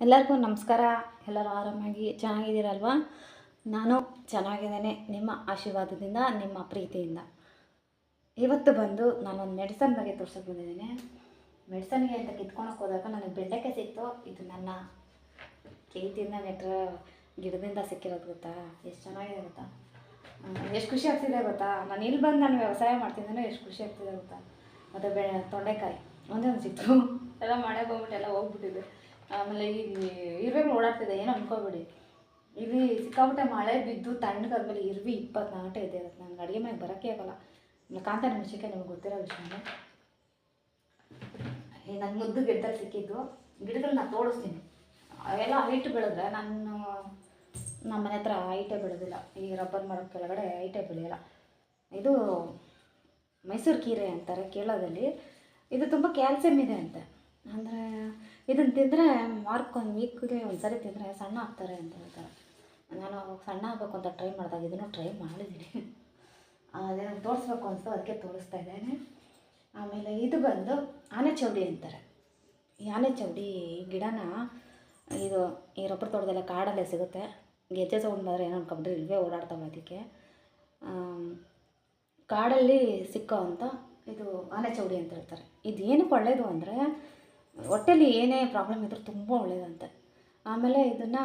ಎಲ್ಲರಿಗೂ ನಮಸ್ಕಾರ. ಎಲ್ಲರೂ ಆರಾಮಾಗಿ ಚೆನ್ನಾಗಿದ್ದೀರಲ್ವಾ? ನಾನು ಚೆನ್ನಾಗಿದ್ದೇನೆ. ನಿಮ್ಮ ಆಶೀರ್ವಾದದಿಂದ, ನಿಮ್ಮ ಪ್ರೀತಿಯಿಂದ. ಇವತ್ತು ಬಂದು ನಾನೊಂದು ಮೆಡಿಸನ್ ಬಗ್ಗೆ ತೋರ್ಸೋಕೆ ಬಂದಿದ್ದೀನಿ. ಮೆಡಿಸನ್ಗೆ ಅಂತ ಕಿತ್ಕೊಳಕ್ಕೆ ಹೋದಾಗ ನನಗೆ ಬೆಂಡೆಕಾಯಿ ಸಿಕ್ತು. ಇದು ನನ್ನ ಪ್ರೀತಿಯಿಂದ ನೆಟ್ಟರ ಗಿಡದಿಂದ ಸಿಕ್ಕಿರೋದು ಗೊತ್ತಾ? ಎಷ್ಟು ಚೆನ್ನಾಗಿದೆ ಗೊತ್ತಾ? ಎಷ್ಟು ಖುಷಿ ಆಗ್ತಿದೆ ಗೊತ್ತಾ? ನಾನು ಇಲ್ಲಿ ಬಂದು ನಾನು ವ್ಯವಸಾಯ ಮಾಡ್ತಿದ್ದೇನೆ, ಎಷ್ಟು ಖುಷಿ ಆಗ್ತಿದೆ ಗೊತ್ತಾ? ಮತ್ತು ಬೆ, ತೊಂಡೆಕಾಯಿ, ಒಂದೇ ಒಂದು ಸಿಕ್ತು. ಎಲ್ಲ ಮಳೆ ಬಂದ್ಬಿಟ್ಟು ಎಲ್ಲ ಹೋಗ್ಬಿಟ್ಟಿದೆ. ಆಮೇಲೆ ಈ ಇರುವೆಗಳು ಓಡಾಡ್ತಿದೆ, ಏನು ಅನ್ಕೋಬೇಡಿ. ಇಲ್ಲಿ ಸಿಕ್ಕಾಬಿಟ್ಟೆ ಮಳೆ ಬಿದ್ದು ತಣ್ಣಗಾದ್ಮೇಲೆ ಇರ್ವಿ, ಇಪ್ಪತ್ನಾಲ್ಕು ಗಂಟೆ ಇದೆ ನನಗೆ ಅಡುಗೆ ಮನೆಗೆ ಬರೋಕ್ಕೆ ಆಗಲ್ಲ. ಕಾಂತ ಕಾಂತಾರ ಮೆಣಸಿನ್ಕಾಯಿ ನಿಮ್ಗೆ ಗೊತ್ತಿರೋ ವಿಷಯನೇ. ನನ್ನ ಮುದ್ದು ಗಿಡದಲ್ಲಿ ಸಿಕ್ಕಿದ್ದು. ಗಿಡಗಳನ್ನ ತೋಡಿಸ್ತೀನಿ. ಅವೆಲ್ಲ ಹೈಟ್ ಬೆಳೆದ್ರೆ ನಾನು ನಮ್ಮ ಮನೆ ಹತ್ರ ಐಟೇ ಬೆಳೆದಿಲ್ಲ. ಈ ರಬ್ಬರ್ ಮರದ ಕೆಳಗಡೆ ಐಟೇ ಬೆಳೆಯಲ್ಲ. ಇದು ಮೈಸೂರು ಕೀರೆ ಅಂತಾರೆ ಕೇರಳದಲ್ಲಿ. ಇದು ತುಂಬ ಕ್ಯಾಲ್ಸಿಯಂ ಇದೆ ಅಂತೆ. ಅಂದರೆ ಇದನ್ನು ತಿಂದರೆ ಮಾರ್ಕ್ ಒಂದು ವೀಕ್ಗೆ ಒಂದು ಸರಿ ತಿಂದರೆ ಸಣ್ಣ ಆಗ್ತಾರೆ ಅಂತ ಹೇಳ್ತಾರೆ. ನಾನು ಸಣ್ಣ ಆಗಬೇಕು ಅಂತ ಟ್ರೈ ಮಾಡಿದಾಗ ಇದನ್ನು ಟ್ರೈ ಮಾಡಿದ್ದೀನಿ ಅದೇನೋ ತೋರಿಸ್ಬೇಕು ಅನಿಸ್ತು, ಅದಕ್ಕೆ ತೋರಿಸ್ತಾ ಇದ್ದೇನೆ. ಆಮೇಲೆ ಇದು ಬಂದು ಆನೆ ಚೌಡಿ ಅಂತಾರೆ. ಈ ಆನೆ ಚೌಡಿ ಗಿಡನ ಇದು ಈ ರಬ್ಬರ್ ತೋಟದಲ್ಲ ಕಾಡಲ್ಲೇ ಸಿಗುತ್ತೆ. ಗೆಜ್ಜೆ ಸೌಂಡ್ ಬಂದರೆ ಏನೋ ಅನ್ಕೊಂಡ್ರೆ ಇಲ್ವೇ ಓಡಾಡ್ತಾವೆ ಅದಕ್ಕೆ. ಕಾಡಲ್ಲಿ ಸಿಕ್ಕೋ ಅಂತ ಇದು ಆನೆ ಚೌಡಿ ಅಂತ ಹೇಳ್ತಾರೆ. ಇದು ಏನಕ್ಕೆ ಒಳ್ಳೆಯದು ಅಂದರೆ ಹೊಟ್ಟೆಲಿ ಏನೇ ಪ್ರಾಬ್ಲಮ್ ಇದ್ರೂ ತುಂಬ ಒಳ್ಳೆಯದಂತೆ ಆಮೇಲೆ ಇದನ್ನು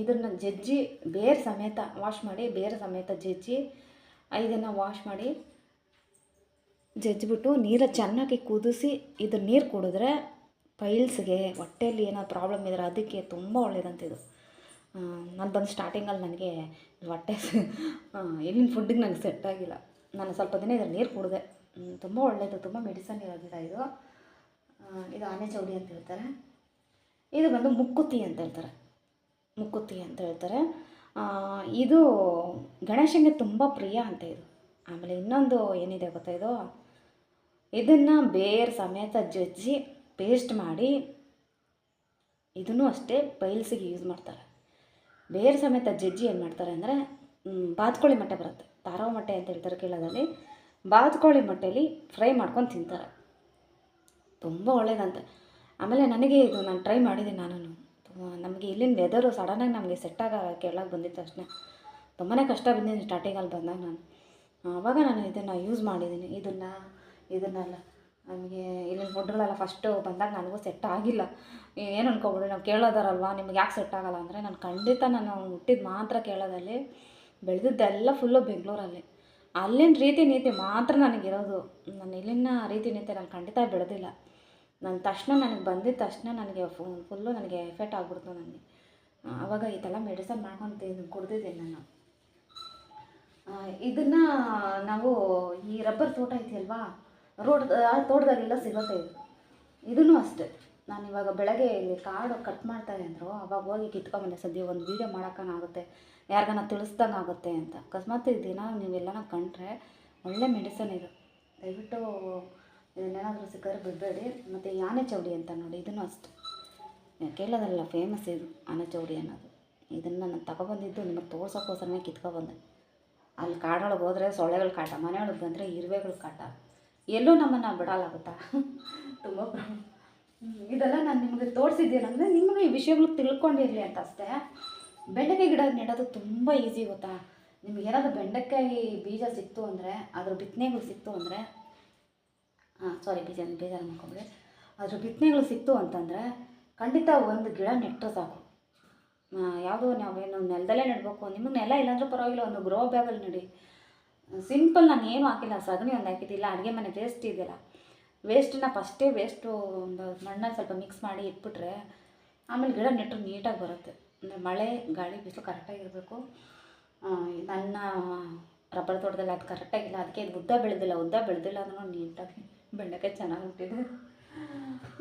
ಇದನ್ನು ಜಜ್ಜಿ, ಬೇರೆ ಸಮೇತ ವಾಶ್ ಮಾಡಿ, ಬೇರೆ ಸಮೇತ ಜಜ್ಜಿ ಇದನ್ನು ವಾಶ್ ಮಾಡಿ, ಜಜ್ಜಿಬಿಟ್ಟು ನೀರ ಚೆನ್ನಾಗಿ ಕುದಿಸಿ ಇದು ನೀರು ಕುಡಿದ್ರೆ ಪೈಲ್ಸ್ಗೆ ಹೊಟ್ಟೆಯಲ್ಲಿ ಏನೋ ಪ್ರಾಬ್ಲಮ್ ಇದ್ರೆ ಅದಕ್ಕೆ ತುಂಬ ಒಳ್ಳೇದಂತ ಇದು. ನಾನು ಬಂದು ಸ್ಟಾರ್ಟಿಂಗಲ್ಲಿ ನನಗೆ ಹೊಟ್ಟೆ ಇಲ್ಲಿನ ಫುಡ್ಡಿಗೆ ನನಗೆ ಸೆಟ್ ಆಗಿಲ್ಲ. ನಾನು ಸ್ವಲ್ಪ ದಿನ ಇದ್ರ ನೀರು ಕುಡಿದೆ. ತುಂಬ ಒಳ್ಳೆಯದು ತುಂಬ ಮೆಡಿಸನ್ ಇರೋದಿಲ್ಲ ಇದು. ಇದು ಆನೆ ಚೌಡಿ ಅಂತ ಹೇಳ್ತಾರೆ. ಇದು ಬಂದು ಮುಕ್ಕುತ್ತಿ ಅಂತ ಹೇಳ್ತಾರೆ. ಮುಕ್ಕುತ್ತಿ ಅಂತ ಹೇಳ್ತಾರೆ. ಇದು ಗಣೇಶನಿಗೆ ತುಂಬ ಪ್ರಿಯ ಅಂತ ಇದು. ಆಮೇಲೆ ಇನ್ನೊಂದು ಏನಿದೆ ಗೊತ್ತಾ ಇದು? ಇದನ್ನು ಬೇರೆ ಸಮೇತ ಜಜ್ಜಿ ಪೇಸ್ಟ್ ಮಾಡಿ ಇದನ್ನು ಅಷ್ಟೇ ಪೈಲ್ಸಿಗೆ ಯೂಸ್ ಮಾಡ್ತಾರೆ. ಬೇರೆ ಸಮೇತ ಜಜ್ಜಿ ಏನು ಮಾಡ್ತಾರೆ ಅಂದರೆ ಬಾತ್ಕೋಳಿ ಮೊಟ್ಟೆ ಬರುತ್ತೆ. ತಾರಾವ ಮೊಟ್ಟೆ ಅಂತ ಹೇಳ್ತಾರೆ ಕೇಳೋದಲ್ಲಿ ಬಾತ್ಕೋಳಿ ಮೊಟ್ಟೆಲಿ ಫ್ರೈ ಮಾಡ್ಕೊಂಡು ತಿಂತಾರೆ. ತುಂಬ ಒಳ್ಳೇದಂತೆ. ಆಮೇಲೆ ನನಗೆ ಇದು ನಾನು ಟ್ರೈ ಮಾಡಿದ್ದೀನಿ ನಾನು ನಮಗೆ ಇಲ್ಲಿನ ವೆದರು ಸಡನ್ನಾಗಿ ನಮಗೆ ಸೆಟ್ ಆಗ ಬಂದಿದ್ದ ತಕ್ಷಣ ತುಂಬಾ ಕಷ್ಟ ಬಂದಿದ್ದೀನಿ ಸ್ಟಾರ್ಟಿಂಗಲ್ಲಿ ಬಂದಾಗ ನಾನು. ಆವಾಗ ನಾನು ಇದನ್ನು ಯೂಸ್ ಮಾಡಿದ್ದೀನಿ ಇದನ್ನು, ಇದನ್ನೆಲ್ಲ, ನಮಗೆ ಇಲ್ಲಿನ ಫುಡ್ಗಳೆಲ್ಲ ಫಸ್ಟು ಬಂದಾಗ ನನಗೂ ಸೆಟ್ ಆಗಿಲ್ಲ. ಏನು ಅನ್ಕೊಬಿಡಿ ನಾವು ಕೇಳೋದಾರಲ್ವಾ? ನಿಮ್ಗೆ ಯಾಕೆ ಸೆಟ್ ಆಗಲ್ಲ ಅಂದರೆ ನಾನು ಖಂಡಿತ ನಾನು ಹುಟ್ಟಿದ ಮಾತ್ರ ಕೇಳೋದಲ್ಲಿ ಬೆಳೆದಿದ್ದೆಲ್ಲ ಫುಲ್ಲು ಬೆಂಗಳೂರಲ್ಲಿ. ಅಲ್ಲಿನ ರೀತಿ ನೀತಿ ಮಾತ್ರ ನನಗಿರೋದು. ನಾನು ಇಲ್ಲಿನ ರೀತಿ ನೀತಿ ನಾನು ಖಂಡಿತ ಬೆಳೆದಿಲ್ಲ. ನನ್ನ ತಕ್ಷಣ ನನಗೆ ಬಂದಿದ್ದ ತಕ್ಷಣ ನನಗೆ ಫುಲ್ಲು ನನಗೆ ಎಫೆಕ್ಟ್ ಆಗ್ಬಿಡ್ತು ನನಗೆ. ಆವಾಗ ಈ ಥರ ಮೆಡಿಸನ್ ಮಾಡ್ಕೊಂಡು ತಿನ್ ಕುಡ್ದಿದ್ದೀನಿ ನಾನು ಇದನ್ನು ನಾವು ಈ ರಬ್ಬರ್ ತೋಟ ಐತಿಯಲ್ವಾ? ರೋಡ್ ಆ ತೋಟದಲ್ಲೆಲ್ಲ ಸಿಗುತ್ತೆ ಇದು. ಇದನ್ನು ಅಷ್ಟೇ. ನಾನು ಇವಾಗ ಬೆಳಗ್ಗೆ ಇಲ್ಲಿ ಕಾಡು ಕಟ್ ಮಾಡ್ತಾರೆ ಅಂದರು. ಅವಾಗ ಹೋಗಿ ಕಿತ್ಕೊಂಬಂದೆ, ಸದ್ಯ ಒಂದು ವೀಡಿಯೋ ಮಾಡೋಕ್ಕಾಗುತ್ತೆ ಯಾರಿಗಾನ ತಿಳಿಸ್ದಂಗೆ ಆಗುತ್ತೆ ಅಂತ. ಅಕಸ್ಮಾತ್ ದಿನ ನೀವೆಲ್ಲನ ಕಂಡ್ರೆ ಒಳ್ಳೆ ಮೆಡಿಸನ್ ಇದು. ದಯವಿಟ್ಟು ಇದನ್ನೇನಾದರೂ ಸಿಕ್ಕಿದ್ರೆ ಬಿಡಬೇಡಿ. ಮತ್ತು ಈ ಆನೆ ಚೌಡಿ ಅಂತ ನೋಡಿ, ಇದನ್ನು ಅಷ್ಟೆ. ಕೇಳೋದಲ್ಲ ಫೇಮಸ್ ಇದು, ಆನೆ ಚೌಡಿ ಅನ್ನೋದು. ಇದನ್ನು ನಾನು ತಗೊಬಂದಿದ್ದು ನಿಮಗೆ ತೋರ್ಸೋಕ್ಕೋಸ್ಕರನೇ ಕಿತ್ಕೊಬಂದೆ. ಅಲ್ಲಿ ಕಾಡೊಳಗೆ ಹೋದರೆ ಸೊಳ್ಳೆಗಳು ಕಾಟ, ಮನೆಯೊಳಗೆ ಬಂದರೆ ಇರುವೆಗಳು ಕಾಟ. ಎಲ್ಲೂ ನಮ್ಮನ್ನು ಬಿಡಲ್ಲ ಗೊತ್ತಾ? ತುಂಬ ಇದೆಲ್ಲ ನಾನು ನಿಮಗೆ ತೋರಿಸಿದ್ದೀನಂದರೆ ನಿಮಗೆ ಈ ವಿಷಯಗಳು ತಿಳ್ಕೊಂಡಿರಲಿ ಅಂತ ಅಷ್ಟೇ. ಬೆಂಡೆಕಾಯಿ ಗಿಡ ನೆಡೋದು ತುಂಬ ಈಸಿ ಗೊತ್ತಾ? ನಿಮ್ಗೆ ಏನಾದರೂ ಬೆಂಡೆಕಾಯಿ ಬೀಜ ಸಿಕ್ತು ಅಂದರೆ, ಅದ್ರ ಬಿತ್ತನೆಗಳು ಸಿಕ್ತು ಅಂದರೆ ಸಾರಿ ಬೀಜ ಬೇಜಾರು ಮಾಡ್ಕೊಂಬಿಡಿ ಅದ್ರ ಬಿತ್ತನೆಗಳು ಸಿಕ್ತು ಅಂತಂದರೆ ಖಂಡಿತ ಒಂದು ಗಿಡ ನೆಟ್ಟರೆ ಸಾಕು. ಯಾವುದೋ ನಾವೇನು ನೆಲದಲ್ಲೇ ನೆಡಬೇಕು, ನಿಮಗೆ ನೆಲ ಇಲ್ಲಾಂದ್ರೂ ಪರವಾಗಿಲ್ಲ, ಒಂದು ಗ್ರೋ ಬ್ಯಾಗಲ್ಲಿ ನೆಡಿ. ಸಿಂಪಲ್ ನಾನು ಏನು ಹಾಕಿಲ್ಲ, ಸಗಣಿ ಒಂದು ಹಾಕಿದ್ದಿಲ್ಲ, ಅಡುಗೆ ಮನೆ ವೇಸ್ಟ್ ಇದೆಯಲ್ಲ. ವೇಸ್ಟನ್ನ ಫಸ್ಟೇ ವೇಸ್ಟು ಒಂದು ಮಣ್ಣಲ್ಲಿ ಸ್ವಲ್ಪ ಮಿಕ್ಸ್ ಮಾಡಿ ಇಟ್ಬಿಟ್ರೆ ಆಮೇಲೆ ಗಿಡ ನೆಟ್ಟರು ನೀಟಾಗಿ ಬರುತ್ತೆ. ಅಂದರೆ ಮಳೆ, ಗಾಳಿ, ಬಿಸಿಲು ಕರೆಕ್ಟಾಗಿರಬೇಕು ನನ್ನ ರಬ್ಬರ್ ತೋಟದಲ್ಲಿ ಅದು ಕರೆಕ್ಟಾಗಿಲ್ಲ ಅದಕ್ಕೆ ಇದು ಉದ್ದ ಬೆಳೆದಿಲ್ಲ ಉದ್ದ ಬೆಳೆದಿಲ್ಲ ಅಂದ್ರೂ ನೀಟಾಗಿ ಬೆಂಡೆಕಾಯಿ ಚೆನ್ನಾಗಿ ಹುಟ್ಟಿದೆ.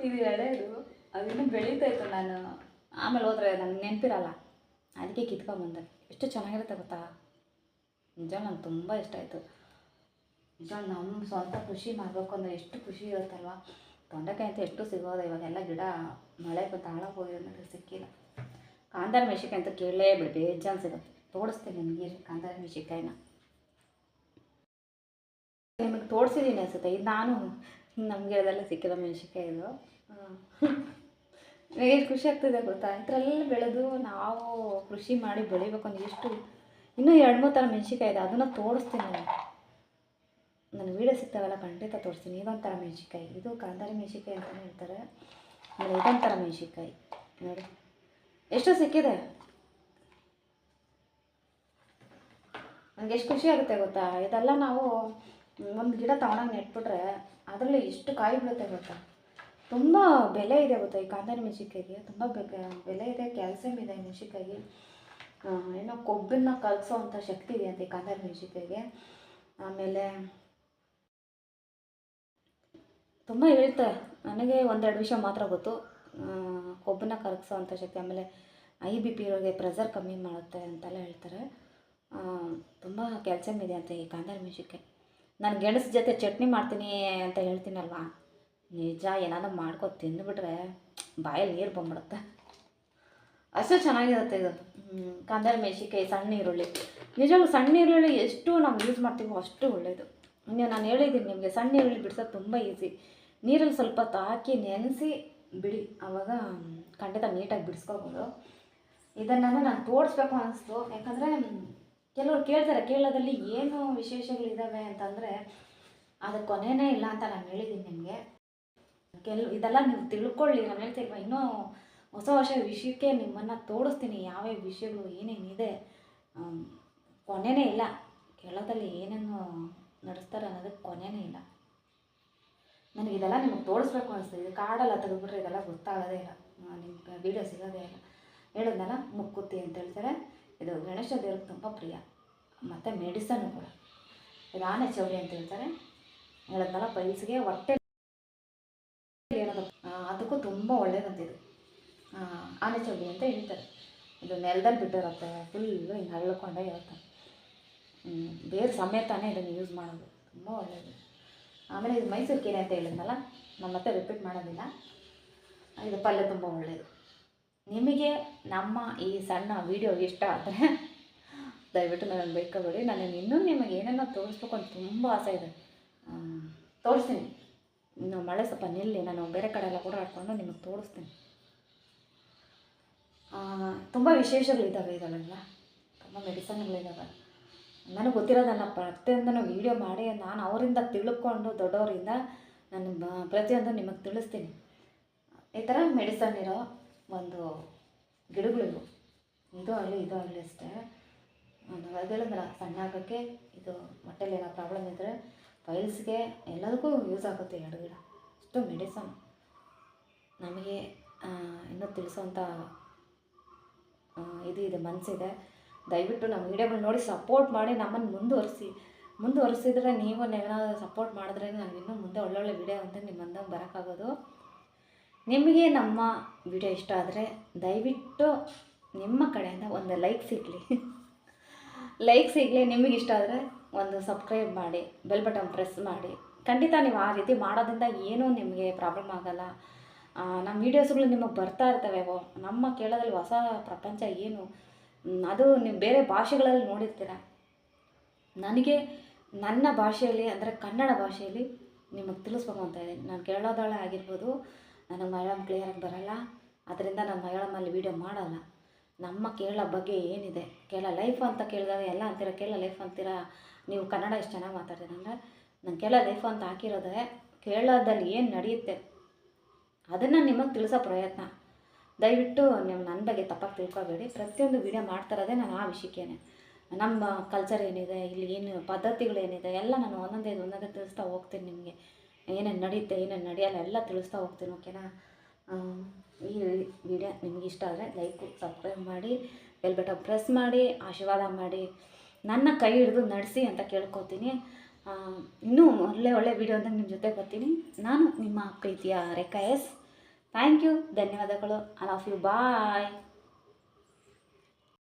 ಇದು ಎಳೆದು ಅದಿನ್ನೂ ಬೆಳೀತಾಯಿತ್ತು ನಾನು. ಆಮೇಲೆ ಹೋದ್ರೆ ನನಗೆ ನೆನಪಿರಲ್ಲ. ಅದಕ್ಕೆ ಕಿತ್ಕೊಂಬಂದೆ ಎಷ್ಟು ಚೆನ್ನಾಗಿರುತ್ತೆ ಗೊತ್ತಾ? ನಿಜ ನಂಗೆ ತುಂಬ ಇಷ್ಟ ಆಯಿತು. ನಿಜ ನಮ್ಮ ಸ್ವಂತ ಖುಷಿ ಮಾಡಬೇಕು ಅಂದರೆ ಎಷ್ಟು ಖುಷಿ ಇರುತ್ತಲ್ವ? ತೊಂಡೆಕಾಯಿ ಅಂತ ಎಷ್ಟು ಸಿಗೋದು? ಇವಾಗೆಲ್ಲ ಗಿಡ ಮಳೆ ಬಂದು ಅನ್ನೋದು ಸಿಕ್ಕಿಲ್ಲ. ಕಾಂದಾರ ಮೆಣಸಿನ್ಕಾಯಿ ಅಂತ ಕೇಳಲೇ ಬಿಡಿ ಬೇಜಾನ್ ಸಿಗುತ್ತೆ. ತೋಡಿಸ್ತೀನಿ ನಿಮಗೆ ಕಾಂದಾರ ಮೆಣಸಿನ್ಕಾಯಿನ. ನಿಮಗೆ ತೋರಿಸಿದ್ದೀನಿ ಅನ್ಸುತ್ತೆ. ಇದು ನಾನು ನಮಗೆ ಅದೆಲ್ಲ ಸಿಕ್ಕಿರೋ ಮೆಣಸಿನ್ಕಾಯಿ ಇದು. ನನಗೆ ಎಷ್ಟು ಖುಷಿ ಆಗ್ತಿದೆ ಗೊತ್ತಾ? ಇದ್ರೆಲ್ಲ ಬೆಳೆದು ನಾವು ಕೃಷಿ ಮಾಡಿ ಬೆಳಿಬೇಕು ಅಂದ್ರೆ ಎಷ್ಟು ಇನ್ನೂ ಎರಡು ಮೂರು ಥರ ಮೆಣಸಿನ್ಕಾಯಿ ಇದೆ. ಅದನ್ನು ತೋರಿಸ್ತೀನಿ ನಾನು. ನನ್ನ ವೀಡಿಯೋ ಸಿಗ್ತಾವಲ್ಲ ಖಂಡಿತ ತೋರಿಸ್ತೀನಿ. ಇದೊಂಥರ ಮೆಣಸಿನ್ಕಾಯಿ. ಇದು ಕಾಂದಾರಿ ಮೆಣಸಿನ್ಕಾಯಿ ಅಂತಲೇ ಹೇಳ್ತಾರೆ. ಆಮೇಲೆ ಇದೊಂಥರ ಮೆಣಸಿನ್ಕಾಯಿ. ನೋಡಿ. ಎಷ್ಟು ಸಿಕ್ಕಿದೆ. ನನಗೆ ಎಷ್ಟು ಖುಷಿ ಆಗುತ್ತೆ ಗೊತ್ತಾ? ಇದೆಲ್ಲ ನಾವು ಒಂದು ಗಿಡ ತಗೊಂಡಾಗ ನೆಟ್ಬಿಟ್ರೆ ಅದರಲ್ಲಿ ಎಷ್ಟು ಕಾಯಿ ಬೀಳುತ್ತೆ ಗೊತ್ತಾ? ತುಂಬ ಬೆಲೆ ಇದೆ ಗೊತ್ತಾ ಈ ಕಾಂದಾರಿ ಮೆಣಸಿನ್ಕಾಯಿಗೆ? ತುಂಬ ಬೆಲೆ ಇದೆ, ಕ್ಯಾಲ್ಸಿಯಂ ಇದೆ ಈ ಮೆಣಸಿನ್ಕಾಯಿಗೆ. ಏನೋ ಕೊಬ್ಬನ್ನ ಅಂಥ ಶಕ್ತಿ ಇದೆ ಅಂತ ಈ ಕಾಂದಾರಿ ಮೆಣಸಿನ್ಕಾಯಿಗೆ. ಆಮೇಲೆ ತುಂಬ ಹೇಳ್ತಾರೆ ನನಗೆ ಒಂದೆರಡು ವಿಷಯ ಮಾತ್ರ ಗೊತ್ತು. ಕೊಬ್ಬನ್ನ ಕರಗಿಸೋ ಅಂಥ ಶಕ್ತಿ, ಆಮೇಲೆ ಐ ಬಿ ಪಿ ಇರೋರಿಗೆ ಪ್ರೆಸರ್ ಕಮ್ಮಿ ಮಾಡುತ್ತೆ ಅಂತೆಲ್ಲ ಹೇಳ್ತಾರೆ. ತುಂಬ ಕ್ಯಾಲ್ಸಿಯಂ ಇದೆ ಅಂತ ಈ ಕಾಂದಾರಿ ಮೆಣಸಿನ್ಕಾಯಿ. ನಾನು ಗೆಣಸು ಜೊತೆ ಚಟ್ನಿ ಮಾಡ್ತೀನಿ ಅಂತ ಹೇಳ್ತೀನಲ್ವಾ? ನಿಜ, ಏನಾದರೂ ಮಾಡ್ಕೊ, ತಿಂದುಬಿಟ್ರೆ ಬಾಯಲ್ಲಿ ನೀರು ಬಂದ್ಬಿಡುತ್ತೆ. ಅಷ್ಟು ಚೆನ್ನಾಗಿರುತ್ತೆ ಇದು. ಕಂದಲ್ ಕಾಂದಾರಿ ಮೆಣಸಿನ್ಕಾಯಿ, ಸಣ್ಣ ಈರುಳ್ಳಿ. ನಿಜವಾಗ್ಲೂ ಸಣ್ಣ ಈರುಳ್ಳಿ ಎಷ್ಟು ನಾವು ಯೂಸ್ ಮಾಡ್ತೀವೋ ಅಷ್ಟು ಒಳ್ಳೆಯದು ನೀವು ನಾನು ಹೇಳಿದ್ದೀನಿ ನಿಮಗೆ, ಸಣ್ಣ ಈರುಳ್ಳಿ ಬಿಡ್ಸೋದು ತುಂಬ ಈಸಿ ನೀರಲ್ಲಿ ಸ್ವಲ್ಪ ಹೊತ್ತು ಹಾಕಿ ನೆನೆಸಿ ಬಿಡಿ. ಆವಾಗ ಖಂಡಿತ ನೀಟಾಗಿ ಬಿಡಿಸ್ಕೋಬೋದು. ಇದನ್ನು ನಾನು ತೋರಿಸ್ಬೇಕು ಅನಿಸ್ತು. ಯಾಕಂದರೆ ಕೆಲವರು ಕೇಳ್ತಾರೆ ಕೇಳೋದಲ್ಲಿ ಏನು ವಿಶೇಷಗಳಿದ್ದಾವೆ ಅಂತಂದರೆ ಅದು ಕೊನೆಯೇ ಇಲ್ಲ ಅಂತ ನಾನು ಹೇಳಿದ್ದೀನಿ ನಿಮಗೆ. ಕೆಲವು ಇದೆಲ್ಲ ನೀವು ತಿಳ್ಕೊಳ್ಳಿ, ನಾನು ಹೇಳ್ತಿಲ್ವ ಇನ್ನೂ ಹೊಸ ಹೊಸ ವಿಷಯಕ್ಕೆ ನಿಮ್ಮನ್ನು ತೋರಿಸ್ತೀನಿ, ಯಾವ್ಯಾವ ವಿಷಯಗಳು ಏನೇನಿದೆ ಕೊನೆಯೇ ಇಲ್ಲ. ಕೇಳೋದಲ್ಲಿ ಏನೇನು ನಡೆಸ್ತಾರೆ ಅನ್ನೋದಕ್ಕೆ ಕೊನೆಯೇ ಇಲ್ಲ. ನನಗೆ ಇದೆಲ್ಲ ನಿಮಗೆ ತೋರಿಸ್ಬೇಕು ಅನಿಸ್ತದೆ ಇದು ಕಾಡೆಲ್ಲ ತೆಗೆದ್ಬಿಟ್ರೆ ಇದೆಲ್ಲ ಗೊತ್ತಾಗೋದೇ ಇಲ್ಲ. ನಿಮ್ಗೆ ವೀಡಿಯೋ ಸಿಗೋದೇ ಇಲ್ಲ. ಹೇಳಿದ್ನಲ್ಲ ಮುಕ್ಕುತ್ತಿ ಅಂತ ಹೇಳ್ತಾರೆ. ಇದು ಗಣೇಶ ದೇವ್ರಿಗೆ ತುಂಬ ಪ್ರಿಯ. ಮತ್ತು ಮೆಡಿಸನ್ನು ಕೂಡ. ಆನೆ ಚೌಳಿ ಅಂತ ಹೇಳ್ತಾರೆ. ಹೇಳಿದ್ನಲ್ಲ, ಪೈಲ್ಸ್ಗೆ ಹೊಟ್ಟೆ ಅದಕ್ಕೂ ತುಂಬ ಒಳ್ಳೇದಂತಿದು ಆನೆ ಚೌಡಿ ಅಂತ ಹೇಳ್ತಾರೆ. ಇದು ನೆಲದಲ್ಲಿ ಬಿಟ್ಟಿರುತ್ತೆ ಫುಲ್ಲು ಹಿಂಗೆ ಹಳ್ಕೊಂಡೇ ಇರುತ್ತೆ. ಬೇರು ಸಮೇತನೇ ಇದನ್ನು ಯೂಸ್ ಮಾಡೋದು. ತುಂಬ ಒಳ್ಳೆಯದು ಆಮೇಲೆ ಇದು ಮೈಸೂರು ಕೀರೆ ಅಂತ ಹೇಳಿದ್ನಲ್ಲ ನಾನು ಮತ್ತೆ ರಿಪೀಟ್ ಮಾಡೋದಿಲ್ಲ ಇದು ಪಲ್ಯ ತುಂಬ ಒಳ್ಳೆಯದು ನಿಮಗೆ ನಮ್ಮ ಈ ಸಣ್ಣ ವಿಡಿಯೋ ಇಷ್ಟ ಆದರೆ, ದಯವಿಟ್ಟು ನನಗೆ ಬೇಕಬೇಡಿ ನಾನು ಇನ್ನೂ ನಿಮಗೆ ಏನೇನೋ ತೋರಿಸ್ಬೇಕು ಅಂತ ತುಂಬ ಆಸೆ ಇದೆ. ತೋರಿಸ್ತೀನಿ. ಇನ್ನು ಮಳೆ ಸ್ವಲ್ಪ ನಿಲ್ಲಿ, ನಾನು ಬೇರೆ ಕಡೆ ಎಲ್ಲ ಓಡಾಡ್ಕೊಂಡು ನಿಮಗೆ ತೋರಿಸ್ತೀನಿ. ತುಂಬ ವಿಶೇಷಗಳಿದ್ದಾವೆ ಇದರಲ್ಲೆಲ್ಲ. ತುಂಬ ಮೆಡಿಸನ್ಗಳಿದ್ದಾವೆ ನನಗೆ ಗೊತ್ತಿರೋದನ್ನು ಪ್ರತಿಯೊಂದನ್ನು ವೀಡಿಯೋ ಮಾಡಿ, ನಾನು ಅವರಿಂದ ತಿಳ್ಕೊಂಡು ದೊಡ್ಡವರಿಂದ ನಾನು ಪ್ರತಿಯೊಂದು ನಿಮಗೆ ತಿಳಿಸ್ತೀನಿ. ಈ ಥರ ಮೆಡಿಸನ್ ಇರೋ ಒಂದು ಗಿಡಗಳಿವು ಇದು ಆಗಲಿ ಇದು ಆಗಲಿ ಅಷ್ಟೇ. ನಾವು ಅದು ಹೇಳಿದ್ರಲ್ಲ ಸಣ್ಣ ಇದು ಹೊಟ್ಟೆಲಿ ಏನೋ ಪ್ರಾಬ್ಲಮ್ ಇದ್ದರೆ ಫೈಲ್ಸ್ಗೆ ಎಲ್ಲದಕ್ಕೂ ಯೂಸ್ ಆಗುತ್ತೆ ಎರಡು ಗಿಡ. ಅಷ್ಟು ಮೆಡಿಸನ್ ನಮಗೆ ಇನ್ನೂ ತಿಳಿಸೋಂಥ ಇದು ಇದೆ ಮನಸ್ಸಿದೆ ದಯವಿಟ್ಟು ನಮ್ಮ ವೀಡಿಯೋಗಳು ನೋಡಿ ಸಪೋರ್ಟ್ ಮಾಡಿ, ನಮ್ಮನ್ನು ಮುಂದುವರಿಸಿ. ಮುಂದುವರಿಸಿದ್ರೆ ನೀವು ಏನಾದ್ರು ಸಪೋರ್ಟ್ ಮಾಡಿದ್ರೆ ನಾನು ಇನ್ನೂ ಮುಂದೆ ಒಳ್ಳೊಳ್ಳೆ ವೀಡಿಯೋ ಅಂತ ನಿಮ್ಮ ಬಂದಾಗ ಬರೋಕ್ಕಾಗೋದು. ನಿಮಗೆ ನಮ್ಮ ವಿಡಿಯೋ ಇಷ್ಟ ಆದರೆ ದಯವಿಟ್ಟು ನಿಮ್ಮ ಕಡೆಯಿಂದ ಒಂದು ಲೈಕ್ ಸಿಗಲಿ. ಲೈಕ್ ಸಿಗಲಿ, ನಿಮಗೆ ಇಷ್ಟ ಆದರೆ ಒಂದು ಸಬ್ಸ್ಕ್ರೈಬ್ ಮಾಡಿ, ಬೆಲ್ ಬಟನ್ ಪ್ರೆಸ್ ಮಾಡಿ. ಖಂಡಿತ ನೀವು ಆ ರೀತಿ ಮಾಡೋದ್ರಿಂದ ಏನೂ ನಿಮಗೆ ಪ್ರಾಬ್ಲಮ್ ಆಗಲ್ಲ. ನಮ್ಮ ವೀಡಿಯೋಸ್ಗಳು ನಿಮಗೆ ಬರ್ತಾ ಇರ್ತವೆ. ಓ, ನಮ್ಮ ಕೇಳೋದ್ರಲ್ಲಿ ಹೊಸ ಪ್ರಪಂಚ ಏನು? ಅದು ನೀವು ಬೇರೆ ಭಾಷೆಗಳಲ್ಲಿ ನೋಡಿರ್ತೀರ. ನನಗೆ ನನ್ನ ಭಾಷೆಯಲ್ಲಿ, ಅಂದರೆ ಕನ್ನಡ ಭಾಷೆಯಲ್ಲಿ ನಿಮಗೆ ತಿಳಿಸ್ಬೇಕು ಅಂತ ಇದ್ದೀನಿ. ನಾನು ಕೇಳೋದಾಳೆ ಆಗಿರ್ಬೋದು ನನಗೆ ಮಲಯಾಳಂ ಕ್ಲಿಯರಾಗಿ ಬರಲ್ಲ. ಅದರಿಂದ ನಾನು ಮಲಯಾಳಮಲ್ಲಿ ವೀಡಿಯೋ ಮಾಡಲ್ಲ. ನಮ್ಮ ಕೇರಳ ಬಗ್ಗೆ ಏನಿದೆ? ಕೇರಳ ಲೈಫ್ ಅಂತ ಕೇಳಿದಾಗ ಎಲ್ಲ ಅಂತೀರ? ಕೇರಳ ಲೈಫ್ ಅಂತೀರ? ನೀವು ಕನ್ನಡ ಎಷ್ಟು ಚೆನ್ನಾಗಿ ಮಾತಾಡ್ತೀರ ಅಂದರೆ ನಾನು ಕೇರಳ ಲೈಫ್ ಅಂತ ಹಾಕಿರೋದೇ ಕೇರಳದಲ್ಲಿ ಏನು ನಡೆಯುತ್ತೆ? ಅದನ್ನು ನಿಮಗೆ ತಿಳಿಸೋ ಪ್ರಯತ್ನ. ದಯವಿಟ್ಟು ನೀವು ನನ್ನ ಬಗ್ಗೆ ತಪ್ಪಾಗಿ ತಿಳ್ಕೊಬೇಡಿ. ಪ್ರತಿಯೊಂದು ವೀಡಿಯೋ ಮಾಡ್ತಾ ಇರೋದೇ ನಾನು ಆ ವಿಷಯಕ್ಕೇನೆ. ನಮ್ಮ ಕಲ್ಚರ್ ಏನಿದೆ, ಇಲ್ಲಿ ಏನು ಪದ್ಧತಿಗಳೇನಿದೆ, ಎಲ್ಲ ನಾನು ಒಂದೊಂದೇ ಒಂದೊಂದೇ ತಿಳಿಸ್ತಾ ಹೋಗ್ತೀನಿ ನಿಮಗೆ. ಏನೇನು ನಡೆಯುತ್ತೆ ಏನೇನು ನಡೆಯಲ್ಲ ಎಲ್ಲ ತಿಳಿಸ್ತಾ ಹೋಗ್ತೀನಿ, ಓಕೆನಾ? ಈ ವಿಡಿಯೋ ನಿಮ್ಗೆ ಇಷ್ಟ ಆದರೆ ಲೈಕು, ಸಬ್ಸ್ಕ್ರೈಬ್ ಮಾಡಿ, ಬೆಲ್ ಬಟನ್ ಪ್ರೆಸ್ ಮಾಡಿ, ಆಶೀರ್ವಾದ ಮಾಡಿ, ನನ್ನ ಕೈ ಹಿಡಿದು ನಡೆಸಿ ಅಂತ ಕೇಳ್ಕೊತೀನಿ. ಇನ್ನೂ ಒಳ್ಳೆ ಒಳ್ಳೆ ವಿಡಿಯೋ ಅಂತ ನಿಮ್ಮ ಜೊತೆ ಬರ್ತೀನಿ. ನಾನು ನಿಮ್ಮ ಪ್ರೀತಿಯ ರೇಖಾ ಎಸ್. ಥ್ಯಾಂಕ್ ಯು ಧನ್ಯವಾದಗಳು. I love you bye